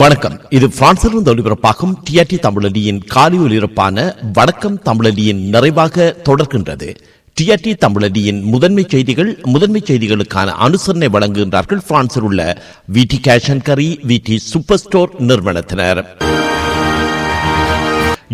வணக்கம். இது பிரான்சிலிருந்து ஒளிபரப்பாகும் டிஆர்டி தமிழலியின் காலை ஒலிபரப்பான வணக்கம் தமிழலியின் நிறைவாக தொடர்கின்றது. டிஆர்டி தமிழலியின் முதன்மை செய்திகள் முதன்மை செய்திகளுக்கான அனுசரணை வழங்குகின்றார்கள் பிரான்சில் உள்ள வி டி கேஷன் கரி வி டி சூப்பர் ஸ்டோர் நிறுவனத்தினர்.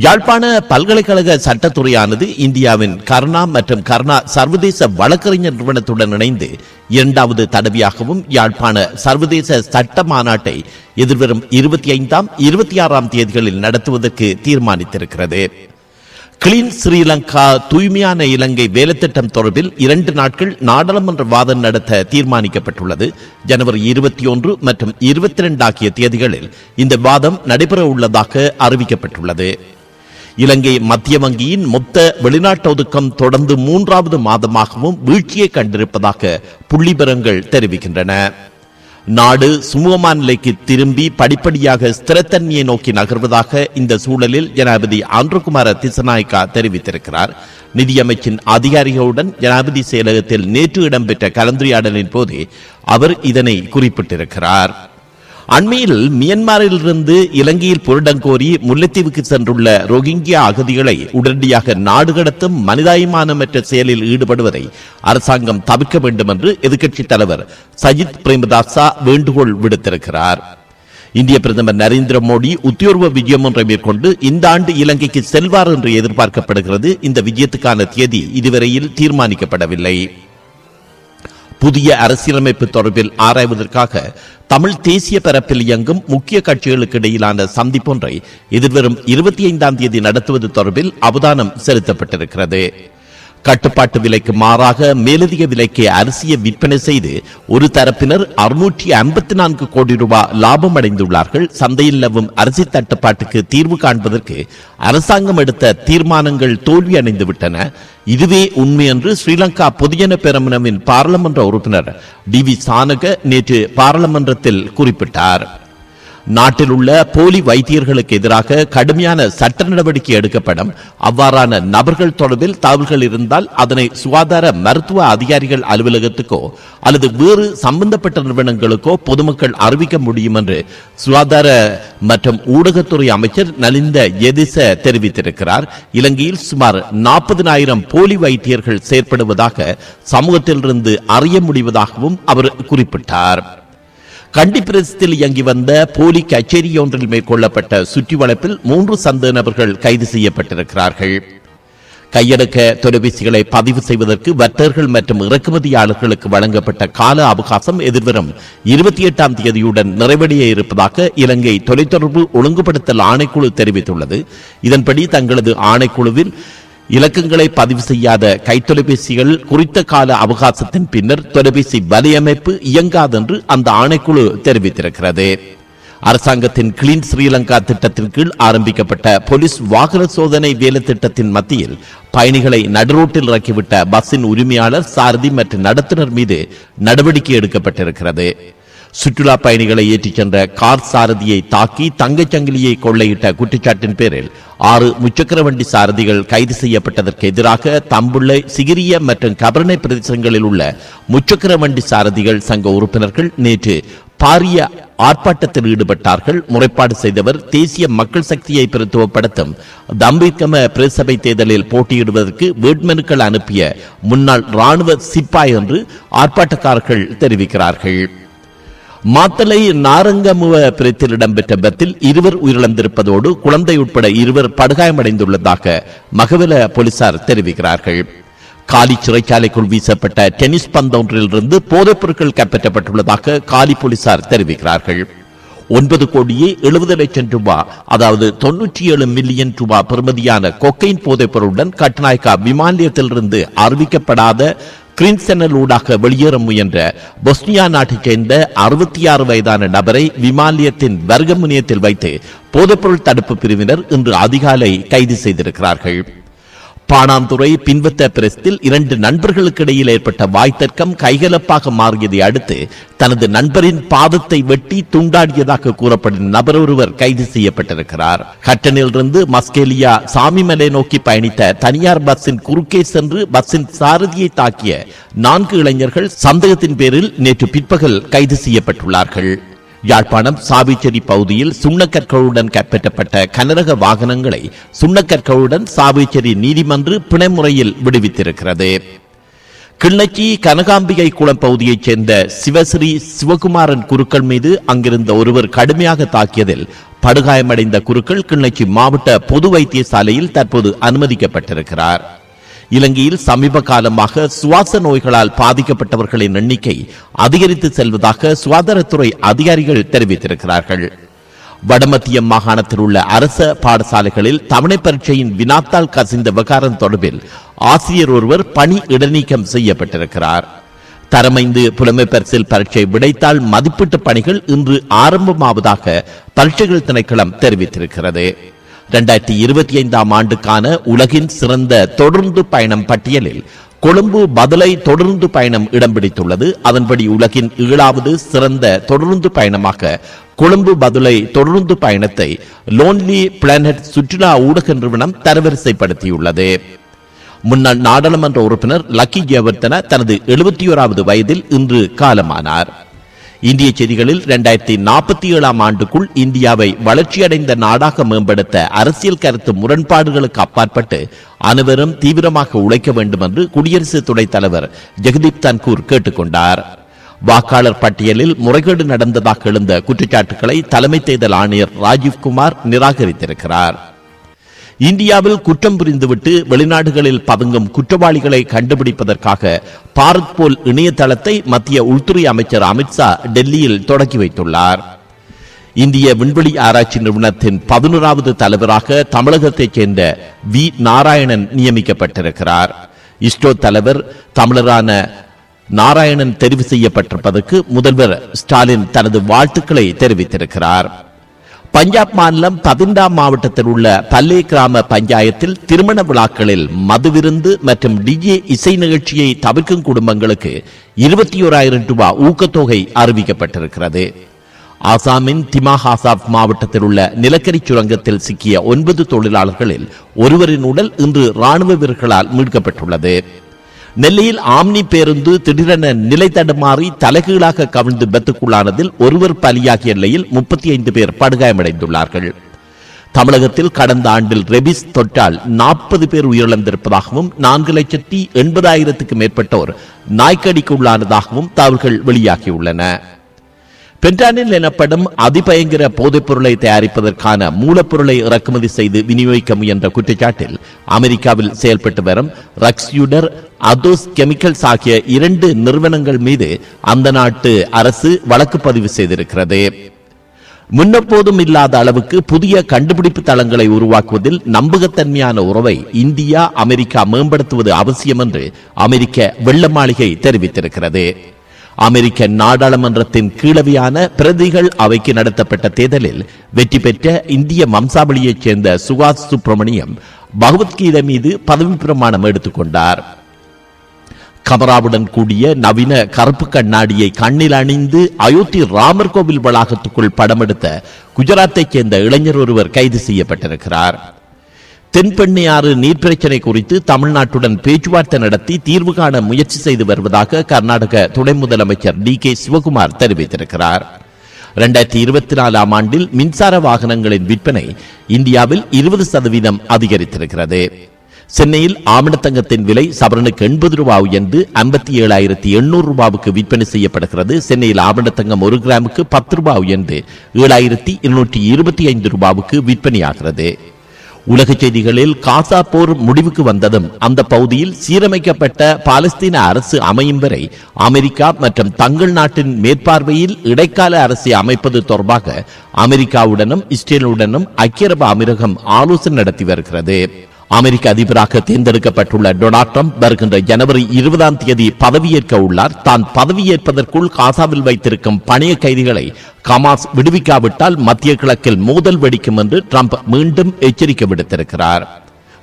யாழ்ப்பாண பல்கலைக்கழக சட்டத்துறையானது இந்தியாவின் கர்ணா மற்றும் கர்ணா சர்வதேச வழக்கறிஞர் நிறுவனத்துடன் இணைந்து இரண்டாவது தடவையாகவும் யாழ்ப்பாண சர்வதேச சட்ட மாநாட்டை எதிர்வரும் இருபத்தி ஐந்தாம் இருபத்தி ஆறாம் தேதிகளில் நடத்துவதற்கு தீர்மானித்திருக்கிறது. கிளீன் ஸ்ரீலங்கா தூய்மையான இலங்கை வேலைத்திட்டம் தொடர்பில் இரண்டு நாட்கள் நாடாளுமன்ற வாதம் நடத்த தீர்மானிக்கப்பட்டுள்ளது. ஜனவரி இருபத்தி ஒன்று மற்றும் இருபத்தி இரண்டு ஆகிய தேதிகளில் இந்த வாதம் நடைபெற உள்ளதாக அறிவிக்கப்பட்டுள்ளது. இலங்கை மத்திய வங்கியின் மொத்த வெளிநாட்டு ஒதுக்கம் தொடர்ந்து மூன்றாவது மாதமாகவும் வீழ்ச்சியை கண்டிருப்பதாக புள்ளிபரங்கள் தெரிவிக்கின்றன. நாடு சுமூகமான நிலைக்கு திரும்பி படிப்படியாக ஸ்திரத்தன்மையை நோக்கி நகர்வதாக இந்த சூழலில் ஜனாதிபதி ஆந்திரகுமார திசநாயக்கா தெரிவித்திருக்கிறார். நிதியமைச்சின் அதிகாரிகளுடன் ஜனாதிபதி செயலகத்தில் நேற்று இடம்பெற்ற கலந்துரையாடலின் போது அவர் இதனை குறிப்பிட்டிருக்கிறார். அண்மையில் மியன்மாரிலிருந்து இலங்கையில் புரடங்கோரி முல்லைத்தீவுக்கு சென்றுள்ள ரோஹிங்கியா அகதிகளை உடனடியாக நாடு கடத்தும் மனிதாயமானமற்ற செயலில் ஈடுபடுவதை அரசாங்கம் தவிர்க்க வேண்டும் என்று எதிர்க்கட்சித் தலைவர் சஜித் பிரேமதாசா வேண்டுகோள் விடுத்திருக்கிறார். இந்திய பிரதமர் நரேந்திர மோடி உத்தியோர்வ விஜயம் ஒன்றை மேற்கொண்டு இந்த ஆண்டு இலங்கைக்கு செல்வார் என்று எதிர்பார்க்கப்படுகிறது. இந்த விஜயத்துக்கான தேதி இதுவரையில் தீர்மானிக்கப்படவில்லை. புதிய அரசியலமைப்பு தொடர்பில் ஆராய்வதற்காக தமிழ் தேசிய பரப்பில் இயங்கும் முக்கிய கட்சிகளுக்கு இடையிலான சந்திப்பொன்றை எதிர்வரும் இருபத்தி ஐந்தாம் தேதி நடத்துவது தொடர்பில் அவதானம் செலுத்தப்பட்டிருக்கிறது. கட்டுப்பாட்டு விலைக்கு மாறாக மேலதிக விலைக்கு அரிசியை விற்பனை செய்து ஒரு தரப்பினர் அறுநூற்றி ஐம்பத்தி நான்கு கோடி ரூபாய் லாபம் அடைந்துள்ளார்கள் சந்தையில் நிலவும் அரிசி தட்டுப்பாட்டுக்கு தீர்வு காண்பதற்கு அரசாங்கம் எடுத்த தீர்மானங்கள் தோல்வி அடைந்துவிட்டன. இதுவே உண்மை என்று ஸ்ரீலங்கா பொதுஜன பெரமுனவின் பாராளுமன்ற உறுப்பினர் டி வி சானக நேற்று பாராளுமன்றத்தில் குறிப்பிட்டார். நாட்டில் உள்ள போலி வைத்தியர்களுக்கு எதிராக கடுமையான சட்ட நடவடிக்கை எடுக்கப்படும். அவ்வாறான நபர்கள் தொடர்பில் தகவல்கள் இருந்தால் அதனை சுகாதார மருத்துவ அதிகாரிகள் அலுவலகத்துக்கோ அல்லது வேறு சம்பந்தப்பட்ட நிறுவனங்களுக்கோ பொதுமக்கள் அறிவிக்க முடியும் என்று சுகாதார மற்றும் ஊடகத்துறை அமைச்சர் நலிந்த எதிச தெரிவித்திருக்கிறார். இலங்கையில் சுமார் நாற்பதினாயிரம் போலி வைத்தியர்கள் செயற்படுவதாக சமூகத்திலிருந்து அறிய முடிவதாகவும் அவர் குறிப்பிட்டார். கண்டி பிரதேசத்தில் இயங்கி வந்த போலி கச்சேரி ஒன்றில் மேற்கொள்ளப்பட்ட சுற்றி வளைப்பில் மூன்று சந்தேக நபர்கள் கைது செய்யப்பட்டிருக்கிறார்கள். கையடக்க தொலைபேசிகளை பதிவு செய்வதற்கு வர்த்தகர்கள் மற்றும் இறக்குமதியாளர்களுக்கு வழங்கப்பட்ட கால அவகாசம் எதிர்வரும் இருபத்தி எட்டாம் தேதியுடன் நிறைவடைய இருப்பதாக இலங்கை தொலைத்தொடர்பு ஒழுங்குபடுத்தல் ஆணைக்குழு தெரிவித்துள்ளது. இதன்படி தங்களது ஆணைக்குழுவில் இலக்கங்களை பதிவு செய்யாத கைத்தொலைபேசிகள் குறித்த கால அவகாசத்தின் பின்னர் தொலைபேசி வலையமைப்பு இயங்காதென்று அந்த ஆணைக்குழு தெரிவித்திருக்கிறது. அரசாங்கத்தின் கிளீன் ஸ்ரீலங்கா திட்டத்தின் கீழ் ஆரம்பிக்கப்பட்ட போலீஸ் வாகன சோதனை வேலை திட்டத்தின் மத்தியில் பயணிகளை நடுரோட்டில் இறக்கிவிட்ட பஸ்ஸின் உரிமையாளர் சாரதி மற்றும் நடத்துனர் மீது நடவடிக்கை எடுக்கப்பட்டிருக்கிறது. சுற்றுலா பயணிகளை ஏற்றிச் சென்ற கார் சாரதியை தாக்கி தங்கச் சங்கிலியை கொள்ளையிட்ட குற்றச்சாட்டின் பேரில் ஆறு முச்சக்கர வண்டி சாரதிகள் கைது செய்யப்பட்டதற்கு எதிராக தம்புள்ளை சிகிரிய மற்றும் கபரணை பிரதேசங்களில் உள்ள முச்சக்கர வண்டி சாரதிகள் சங்க உறுப்பினர்கள் நேற்று பாரிய ஆர்ப்பாட்டத்தில் ஈடுபட்டார்கள். முறைப்பாடு செய்தவர் தேசிய மக்கள் சக்தியை பிரத்துவப்படுத்தும் தம்பிக்கம பிரசபை தேர்தலில் போட்டியிடுவதற்கு வேட்மனுக்கள் அனுப்பிய முன்னாள் ராணுவ சிப்பாய் என்று ஆர்ப்பாட்டக்காரர்கள் தெரிவிக்கிறார்கள். மாத்தலை நாரங்கமுவ பிரித்தில் இடம்பெற்ற பத்தில் இருவர் உயிரிழந்திருப்பதோடு குழந்தை உட்பட இருவர் படுகாயமடைந்துள்ளதாக மகவல போலீசார் தெரிவிக்கிறார்கள். காலி சிறைச்சாலைக்குள் வீசப்பட்ட டென்னிஸ் பந்தொன்றிலிருந்து போதைப் பொருட்கள் கைப்பற்றப்பட்டுள்ளதாக காலி போலீசார் தெரிவிக்கிறார்கள். ஒன்பது கோடியே எழுபது லட்சம் ரூபாய் அதாவது தொன்னூற்றி ஏழு மில்லியன் ரூபாய் பெறுமதியான கொக்கைன் போதைப் பொருளுடன் கட்நாயக்கா விமான நிலையத்திலிருந்து அறிவிக்கப்படாத கிரின்செனல் ஊடாக வெளியேற முயன்ற பொஸ்னியா நாட்டைச் சேர்ந்த அறுபத்தி ஆறு வயதான நபரை விமானியத்தின் வர்க்க முனையத்தில் வைத்து போதைப்பொருள் தடுப்பு பிரிவினர் இன்று அதிகாலை கைது செய்திருக்கிறார்கள். பாணாந்துறை பின்வத்த பிரஸ்தில் இரண்டு நண்பர்களுக்கு இடையில் ஏற்பட்ட வாய்த்தர்க்கம் கைகலப்பாக மாறியதை அடுத்து தனது நண்பரின் பாதத்தை வெட்டி துண்டாடியதாக கூறப்படும் நபர் ஒருவர் கைது செய்யப்பட்டிருக்கிறார். ஹட்டனிலிருந்து மஸ்கேலியா சாமிமலை நோக்கி பயணித்த தனியார் பஸ்ஸின் குறுக்கே சென்று பஸ்ஸின் சாரதியை தாக்கிய நான்கு இளைஞர்கள் சந்தேகத்தின் பேரில் நேற்று பிற்பகல் கைது செய்யப்பட்டுள்ளார்கள். யாழ்ப்பாணம் சாவிச்சேரி பகுதியில் சுண்ணக்கற்களுடன் கைப்பற்றப்பட்ட கனரக வாகனங்களை சுண்ணக்கற்களுடன் சாவிச்சேரி நீதிமன்று பிணைமுறையில் விடுவித்திருக்கிறது. கிள்ளச்சி கனகாம்பிகை குளம் பகுதியைச் சேர்ந்த சிவஸ்ரீ சிவகுமாரன் குருக்கள் மீது அங்கிருந்த ஒருவர் கடுமையாக தாக்கியதில் படுகாயமடைந்த குருக்கள் கிள்ளச்சி மாவட்ட பொது வைத்தியசாலையில் தற்போது அனுமதிக்கப்பட்டிருக்கிறார். இலங்கையில் சமீப காலமாக சுவாச நோய்களால் பாதிக்கப்பட்டவர்களின் எண்ணிக்கை அதிகரித்து செல்வதாக சுகாதாரத்துறை அதிகாரிகள் தெரிவித்திருக்கிறார்கள். வடமத்திய மாகாணத்தில் உள்ள அரச பாடசாலைகளில் தமிழை பரீட்சையின் வினாத்தாள் கசிந்த விவகாரம் தொடர்பில் ஆசிரியர் ஒருவர் பணி இடைநீக்கம் செய்யப்பட்டிருக்கிறார். தரமைந்து புலமை பரிசில் பரீட்சை விடைத்தால் மதிப்பீட்டு பணிகள் இன்று ஆரம்பமாவதாக பரீட்சைகள் திணைக்களம் தெரிவித்திருக்கிறது. இரண்டாயிரத்தி இருபத்தி ஐந்தாம் ஆண்டுக்கான உலகின் சிறந்த தொடர்ந்து பயணம் பட்டியலில் கொழும்பு பதிலை தொடர்ந்து பயணம் இடம் பிடித்துள்ளது அதன்படி உலகின் ஏழாவது சிறந்த தொடர்ந்து பயணமாக கொழும்பு பதுளை தொடர்ந்து பயணத்தை லோன்லி பிளானட் சுற்றுலா ஊடக நிறுவனம் தரவரிசைப்படுத்தியுள்ளது. முன்னாள் நாடாளுமன்ற உறுப்பினர் லக்கி ஜெயவர்தன தனது எழுபத்தி ஓராவது வயதில் இன்று காலமானார். இந்திய செய்திகளில் இரண்டாயிரத்தி நாற்பத்தி ஏழாம் ஆண்டுக்குள் இந்தியாவை வளர்ச்சியடைந்த நாடாக மேம்படுத்த அரசியல் கருத்து முரண்பாடுகளுக்கு அப்பாற்பட்டு அனைவரும் தீவிரமாக உழைக்க வேண்டும் என்று குடியரசு துணைத் தலைவர் ஜெகதீப் தன்கூர் கேட்டுக்கொண்டார். வாக்காளர் பட்டியலில் முறைகேடு நடந்ததாக எழுந்த குற்றச்சாட்டுகளை தலைமை தேர்தல் ஆணையர் ராஜீவ்குமார் நிராகரித்திருக்கிறார். இந்தியாவில் குற்றம் புரிந்துவிட்டு வெளிநாடுகளில் பதுங்கும் குற்றவாளிகளை கண்டுபிடிப்பதற்காக பாரத் போல் இணையதளத்தை மத்திய உள்துறை அமைச்சர் அமித்ஷா டெல்லியில் தொடங்கி வைத்துள்ளார். இந்திய விண்வெளி ஆராய்ச்சி நிறுவனத்தின் பதினோராவது தலைவராக தமிழகத்தைச் சேர்ந்த வி நாராயணன் நியமிக்கப்பட்டிருக்கிறார். இஸ்ரோ தலைவர் தமிழரான நாராயணன் தெரிவு செய்யப்பட்டிருப்பதற்கு முதல்வர் ஸ்டாலின் தனது வாழ்த்துக்களை தெரிவித்திருக்கிறார். பஞ்சாப் மாநிலம் பதிண்டாம் மாவட்டத்தில் உள்ள பல்லே கிராம பஞ்சாயத்தில் திருமண விழாக்களில் மதுவிருந்து மற்றும் டிஜே இசை நிகழ்ச்சியை தவிர்க்கும் குடும்பங்களுக்கு இருபத்தி ஓராயிரம் ரூபாய் ஊக்கத்தொகை அறிவிக்கப்பட்டிருக்கிறது. ஆசாமின் திமாஹாசாப் மாவட்டத்தில் உள்ள நிலக்கரி சுரங்கத்தில் சிக்கிய ஒன்பது தொழிலாளர்களில் ஒருவரின் உடல் இன்று ராணுவ வீரர்களால் மீட்கப்பட்டுள்ளது. நெல்லையில் ஆம்னி பேருந்து திடீரென நிலை தடுமாறி தலைகீழாக கவிழ்ந்து பெத்துக்குள்ளானதில் ஒருவர் பலியாகிய நிலையில் முப்பத்தி ஐந்து பேர் படுகாயமடைந்துள்ளார்கள். தமிழகத்தில் கடந்த ஆண்டில் ரெபிஸ் தொற்றால் நாற்பது பேர் உயிரிழந்திருப்பதாகவும் நான்கு லட்சத்தி எண்பதாயிரத்துக்கு மேற்பட்டோர் நாய்க்கடிக்கு உள்ளானதாகவும் தகவல்கள் வெளியாகியுள்ளன. பென்டானில் எனப்படும் அதிபயங்கர போதைப் பொருளை தயாரிப்பதற்கான மூலப்பொருளை இறக்குமதி செய்து விநியோகிக்க முயன்ற குற்றச்சாட்டில் அமெரிக்காவில் செயல்பட்டு வரும் ரக்ஸ்யூடர் அதோஸ் கெமிக்கல்ஸ் ஆகிய இரண்டு நிறுவனங்கள் மீது அந்த நாட்டு அரசு வழக்கு பதிவு செய்திருக்கிறது. முன்னப்போதும் இல்லாத அளவுக்கு புதிய கண்டுபிடிப்பு தளங்களை உருவாக்குவதில் நம்பகத்தன்மையான உறவை இந்தியா அமெரிக்கா மேம்படுத்துவது அவசியம் என்று அமெரிக்க வெள்ள மாளிகை தெரிவித்திருக்கிறது. அமெரிக்க நாடாளுமன்றத்தின் கீழவையான பிரதிகள் அவைக்கு நடத்தப்பட்ட தேர்தலில் வெற்றி பெற்ற இந்திய வம்சாவளியைச் சேர்ந்த சுகாஸ் சுப்பிரமணியம் பகவத்கீதை மீது பதவி பிரமாணம் எடுத்துக்கொண்டார் கமராவுடன் கூடிய நவீன கருப்பு கண்ணாடியை கண்ணில் அணிந்து அயோத்தி ராமர் கோவில் வளாகத்துக்குள் படம் எடுத்த குஜராத்தைச் சேர்ந்த இளைஞர் ஒருவர் கைது செய்யப்பட்டிருக்கிறார். தென்பெண்ணையாறு நீர் பிரச்சினை குறித்து தமிழ்நாட்டுடன் பேச்சுவார்த்தை நடத்தி தீர்வு காண முயற்சி செய்து வருவதாக கர்நாடக துணை முதலமைச்சர் டி கே சிவகுமார் தெரிவித்திருக்கிறார். இரண்டாயிரத்தி இருபத்தி நாலாம் ஆண்டில் மின்சார வாகனங்களின் விற்பனை இந்தியாவில் இருபது சதவீதம் அதிகரித்திருக்கிறது. சென்னையில் ஆமணத்தங்கத்தின் விலை சவரனுக்கு எண்பது ரூபாய் உயர்ந்து ஐம்பத்தி ஏழாயிரத்தி எண்ணூறு ரூபாவுக்கு விற்பனை செய்யப்படுகிறது. சென்னையில் ஆமணத்தங்கம் ஒரு கிராமுக்கு பத்து ரூபாய் உயர்ந்து ஏழாயிரத்தி இருநூற்றி இருபத்தி ஐந்து ரூபாவுக்கு விற்பனையாகிறது. உலக செய்திகளில் காசா போர் முடிவுக்கு வந்ததும் அந்த பகுதியில் சீரமைக்கப்பட்ட பாலஸ்தீன அரசு அமையும் வரை அமெரிக்கா மற்றும் தங்கள் நாட்டின் மேற்பார்வையில் இடைக்கால அரசை அமைப்பது தொடர்பாக அமெரிக்காவுடனும் இஸ்ரேலுடனும் ஐக்கிய அரபு அமீரகம் ஆலோசனை நடத்தி வருகிறது. அமெரிக்க அதிபராக தேர்ந்தெடுக்கப்பட்டுள்ள டொனால்ட் ட்ரம்ப் வருகின்ற ஜனவரி இருபதாம் தேதி பதவியேற்க உள்ளார். தான் பதவியேற்பதற்குள் காசாவில் வைத்திருக்கும் பணைய கைதிகளை கமாஸ் விடுவிக்காவிட்டால் மத்திய கிழக்கில் மோதல் வெடிக்கும் என்று ட்ரம்ப் மீண்டும் எச்சரிக்கை விடுத்திருக்கிறார்.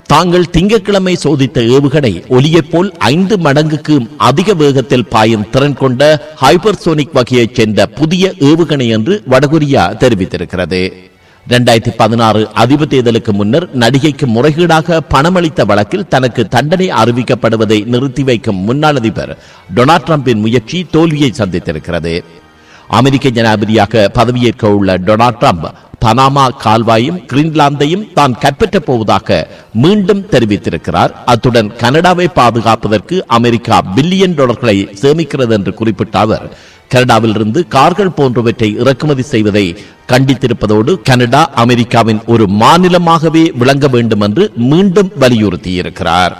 தாங்கள் திங்கட்கிழமை சோதித்த ஏவுகணை ஒலியைப் போல் ஐந்து மடங்குக்கு அதிக வேகத்தில் பாயும் திறன் கொண்ட ஹைபர்சோனிக் வகையைச் சேர்ந்த புதிய ஏவுகணை என்று வடகொரியா தெரிவித்திருக்கிறது. இரண்டாயிரத்தி பதினாறு அதிபர் தேர்தலுக்கு முன்னர் நடிகைக்கு முறைகேடாக பணமளித்த வழக்கில் தனக்கு தண்டனை அறிவிக்கப்படுவதை நிறுத்தி வைக்கும் முன்னாள் அதிபர் டொனால்ட் டிரம்பின் முயற்சி தோல்வியை சந்தித்திருக்கிறது. அமெரிக்க ஜனாதிபதியாக பதவியேற்க உள்ள டொனால்ட் ட்ரம்ப் பனாமா கால்வாயும் கிரீன்லாந்தையும் தான் கைப்பற்றப் போவதாக மீண்டும் தெரிவித்திருக்கிறார். அத்துடன் கனடாவை பாதுகாப்பதற்கு அமெரிக்கா பில்லியன் டாலர்களை சேமிக்கிறது என்று குறிப்பிட்ட அவர் கனடாவிலிருந்து கார்கள் போன்றவற்றை இறக்குமதி செய்வதை கண்டித்திருப்பதோடு கனடா அமெரிக்காவின் ஒரு மாநிலமாகவே விளங்க வேண்டும் என்று மீண்டும் வலியுறுத்தியிருக்கிறார்.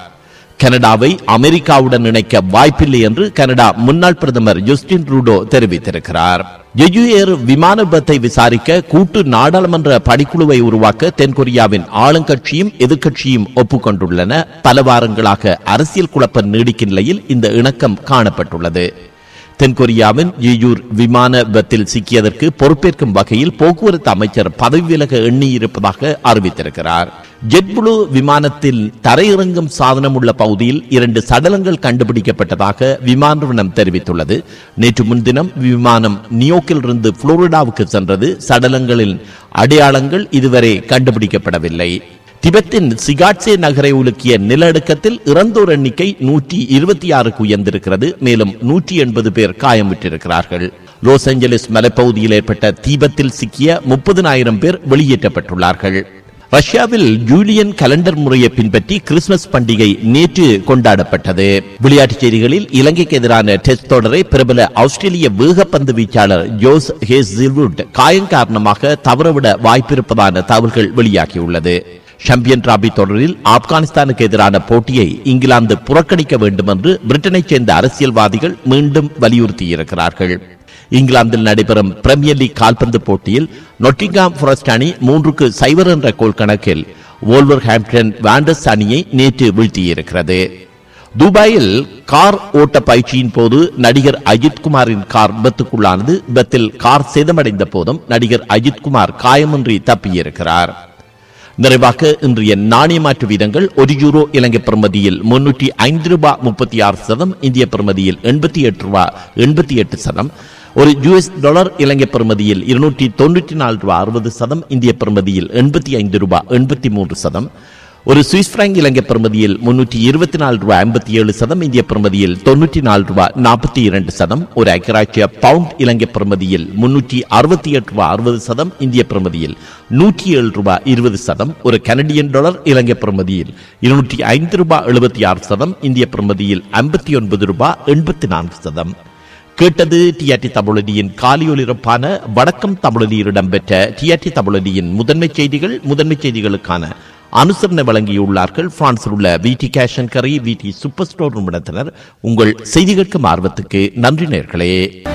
கனடாவை அமெரிக்காவுடன் இணைக்க வாய்ப்பில்லை என்று கனடா முன்னாள் பிரதமர் ஜஸ்டின் ரூடோ தெரிவித்திருக்கிறார். எயுஏர் விமான விபத்தை விசாரிக்க கூட்டு நாடாளுமன்ற படிக்குழுவை உருவாக்க தென்கொரியாவின் ஆளுங்கட்சியும் எதிர்க்கட்சியும் ஒப்புக்கொண்டுள்ளன. பல வாரங்களாக அரசியல் குழப்பம் நீடிக்கும் நிலையில் இந்த இணக்கம் காணப்பட்டுள்ளது. தென்கொரியாவின் யூர் விமான விபத்தில் சிக்கியதற்கு பொறுப்பேற்கும் வகையில் போக்குவரத்து அமைச்சர் பதவி விலக எண்ணியிருப்பதாக அறிவித்திருக்கிறார். ஜெட்புளு விமானத்தில் தரையிறங்கும் சாதனம் உள்ள பகுதியில் இரண்டு சடலங்கள் கண்டுபிடிக்கப்பட்டதாக விமான நிறுவனம் தெரிவித்துள்ளது. நேற்று முன்தினம் விமானம் நியோக்கிலிருந்து புளோரிடாவுக்கு சென்றது. சடலங்களின் அடையாளங்கள் இதுவரை கண்டுபிடிக்கப்படவில்லை. திபெத்தின் சிகாட்சே நகரை உலுக்கிய நிலநடுக்கத்தில் இறந்தோர் எண்ணிக்கை நூற்றி இருபத்தி ஆறுக்கு உயர்ந்திருக்கிறது. மேலும் நூற்றி எண்பது பேர் காயமுற்றிருக்கிறார்கள் லாஸ் ஏஞ்சலிஸ் மலைப்பகுதியில் ஏற்பட்ட தீபத்தில் சிக்கிய முப்பதினாயிரம் பேர் வெளியேற்றப்பட்டுள்ளார்கள். ரஷ்யாவில் ஜூலியன் கலண்டர் முறையை பின்பற்றி கிறிஸ்துமஸ் பண்டிகை நேற்று கொண்டாடப்பட்டது. விளையாட்டுச் செய்திகளில் இலங்கைக்கு எதிரான டெஸ்ட் தொடரை பிரபல ஆஸ்திரேலிய வேகப்பந்து வீச்சாளர் ஜோஸ் ஹேசில்வுட் காயம் காரணமாக தவறவிட வாய்ப்பிருப்பதான தகவல்கள் வெளியாகியுள்ளது. சாம்பியன் டிராபி தொடரில் ஆப்கானிஸ்தானுக்கு எதிரான போட்டியை இங்கிலாந்து புறக்கணிக்க வேண்டும் என்று பிரிட்டனைச் சேர்ந்த அரசியல்வாதிகள் மீண்டும் வலியுறுத்தியிருக்கிறார்கள். இங்கிலாந்தில் நடைபெறும் பிரீமியர் லீக் கால்பந்து போட்டியில் நொட்டிங்காம் ஃபாரஸ்ட் அணி மூன்றுக்கு சைவர் என்ற கோல் கணக்கில் ஓல்வர் ஹாம்ப்டன் வாண்டர்ஸ் அணியை நேற்று வீழ்த்தியிருக்கிறது. துபாயில் கார் ஓட்ட பயிற்சியின் போது நடிகர் அஜித்குமாரின் கார் விபத்துக்குள்ளானது விபத்தில் கார் சேதமடைந்த போதும் நடிகர் அஜித்குமார் காயமின்றி தப்பியிருக்கிறார். நிறைவாக இன்றைய நாணய மாற்று வீதங்கள் ஒரு யூரோ இலங்கை பிரமதியில் முன்னூற்றி ஐந்து ரூபாய் முப்பத்தி ஆறு சதம் இந்திய பிரமதியில் எண்பத்தி எட்டு ரூபாய் எண்பத்தி எட்டு சதம். ஒரு யூஎஸ் டாலர் இலங்கை பிரமதியில் இருநூற்றி தொண்ணூற்றி நாலு ரூபாய் அறுபது சதம் இந்திய பிரமதியில் எண்பத்தி ஐந்து ரூபாய் எண்பத்தி மூன்று சதம். ஒரு சுவிஸ் பிராங்க் இலங்கை பிரமதியில் முன்னூற்றி இருபத்தி நாலு ரூபாய் ஐம்பத்தி ஏழு சதம் இந்திய பிரமதியில் தொண்ணூற்றி நாலு ரூபாய் நாற்பத்தி இரண்டு சதம். ஒரு ஐக்கியராட்சிய பவுண்ட் இலங்கை பிரமதியில் முன்னூற்றி அறுபத்தி எட்டு ரூபாய் அறுபது சதம் இந்திய பிரமதியில் நூற்றி ஏழு ரூபாய் இருபது சதம். ஒரு கனடியன் டாலர் இலங்கை பிரமதியில் இருநூற்றி ஐந்து ரூபாய் எழுபத்தி ஆறு சதம் இந்திய பிரமதியில் ஐம்பத்தி ஒன்பது ரூபாய் எண்பத்தி நான்கு சதம். கேட்டது டிஆர்டி தமிழொலியின் காலியொலிரப்பான வடக்கம் தமிழொலியில் இடம்பெற்ற டிஆர்டி தமிழொலியின் முதன்மை செய்திகள் முதன்மை செய்திகளுக்கான அனுசரணை வழங்கியுள்ளார்கள். பிரான்சில் உள்ள விடி கேஷ் அண்ட் கரி விடி சூப்பர் ஸ்டோர் நிறுவனத்தினர். உங்கள் செய்தி கேட்கும் ஆர்வத்துக்கு நன்றி நேர்களே.